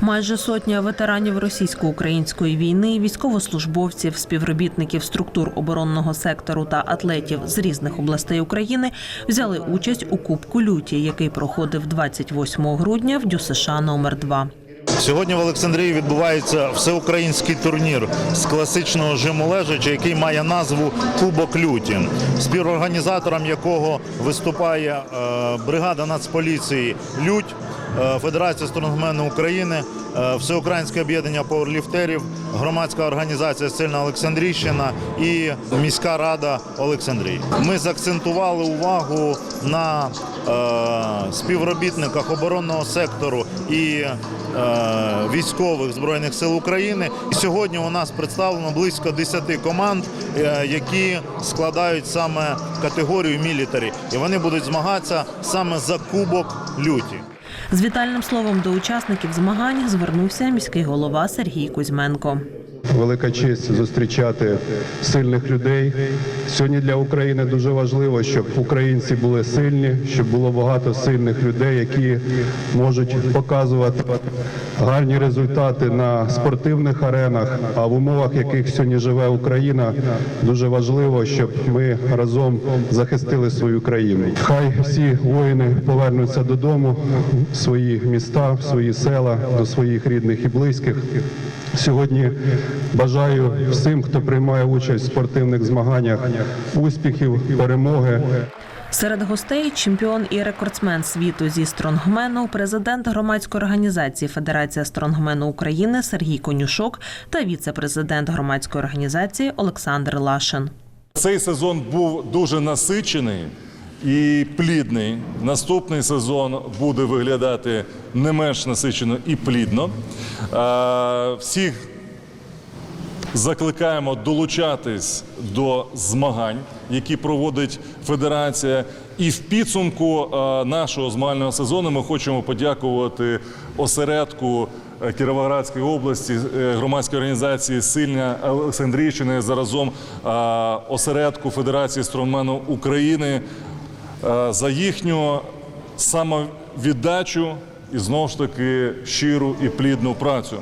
Майже сотня ветеранів російсько-української війни, військовослужбовців, співробітників структур оборонного сектору та атлетів з різних областей України взяли участь у Кубку Люті, який проходив 28 грудня в ДЮСШ номер 2 Сьогодні в Олександрії відбувається всеукраїнський турнір з класичного жиму лежача, який має назву Кубок Люті, співорганізатором якого виступає е, бригада Нацполіції Лють, Федерація стронгмену України, е, Всеукраїнське об'єднання пауерліфтерів, громадська організація Сильна Олександрійщина і міська рада Олександрії. Ми заакцентували увагу на е, співробітниках оборонного сектору і е, військових збройних сил України. Сьогодні у нас представлено близько 10 команд, е, які складають саме категорію мілітарі, і вони будуть змагатися саме за кубок люті. З вітальним словом до учасників змагань звернувся міський голова Сергій Кузьменко. Велика честь зустрічати сильних людей. Сьогодні для України дуже важливо, щоб українці були сильні, щоб було багато сильних людей, які можуть показувати гарні результати на спортивних аренах. А в умовах, в яких сьогодні живе Україна, дуже важливо, щоб ми разом захистили свою країну. Хай всі воїни повернуться додому, в свої міста, в свої села, до своїх рідних і близьких. Сьогодні бажаю всім, хто приймає участь в спортивних змаганнях, успіхів, перемоги. Серед гостей чемпіон і рекордсмен світу зі стронгмену, президент громадської організації Федерація стронгмену України Сергій Конюшок та віце-президент громадської організації Олександр Лашин. Цей сезон був дуже насичений і плідний. Наступний сезон буде виглядати не менш насичено і плідно. Всіх закликаємо долучатись до змагань, які проводить федерація. І в підсумку е, нашого змагального сезону ми хочемо подякувати осередку е, Кіровоградської області, е, громадської організації Сильня Олександрійщини, заразом осередку Федерації стронгмену України за їхню самовіддачу і знову ж таки щиру і плідну працю.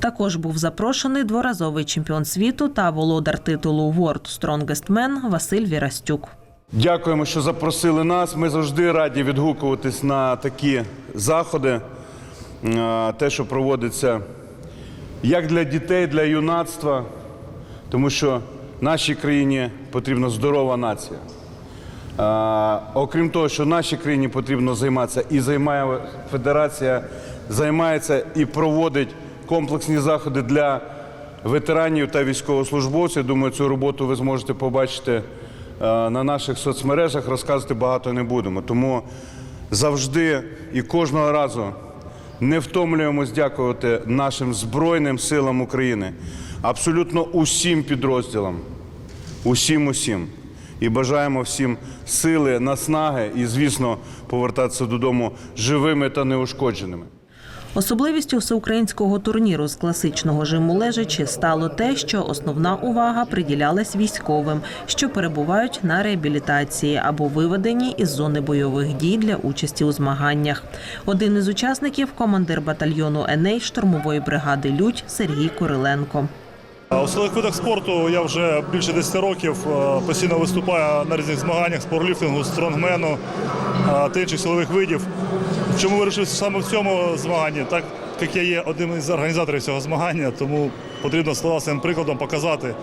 Також був запрошений дворазовий чемпіон світу та володар титулу World Strongest Man Василь Вірастюк. Дякуємо, що запросили нас. Ми завжди раді відгукуватись на такі заходи, те, що проводиться як для дітей, для юнацтва, тому що нашій країні потрібна здорова нація. Окрім того, що нашій країні потрібно займатися, і займає федерація, займається і проводить комплексні заходи для ветеранів та військовослужбовців. Думаю, цю роботу ви зможете побачити е, на наших соцмережах. Розказувати багато не будемо. Тому завжди і кожного разу не втомлюємось дякувати нашим Збройним силам України, абсолютно усім підрозділам, усім усім. І бажаємо всім сили, наснаги і, звісно, повертатися додому живими та неушкодженими. Особливістю всеукраїнського турніру з класичного жиму лежачі стало те, що основна увага приділялась військовим, що перебувають на реабілітації або виведені із зони бойових дій для участі у змаганнях. Один із учасників командир батальйону Еней штурмової бригади Людь Сергій Куриленко. У силових видах спорту я вже більше 10 років е, постійно виступаю на різних змаганнях з пауерліфтингу, стронгмену е, та інших силових видів. Чому вирішив саме в цьому змаганні? Так як я є одним із організаторів цього змагання, тому потрібно власним прикладом показати,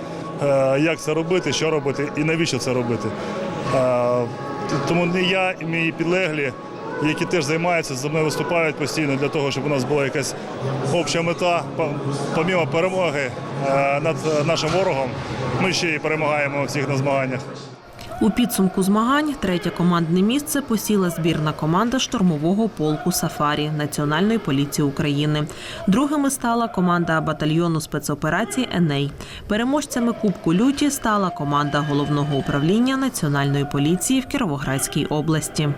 е, як це робити, що робити і навіщо це робити. Тому не я і мої підлеглі, які теж займаються, за мною виступають постійно для того, щоб у нас була якась обща мета, помімо перемоги е, над нашим ворогом. Ми ще й перемагаємо всіх на змаганнях. У підсумку змагань третє командне місце посіла збірна команда штурмового полку Сафарі Національної поліції України. Другими стала команда батальйону спецоперацій Еней. Переможцями Кубку Люті стала команда головного управління Національної поліції в Кіровоградській області.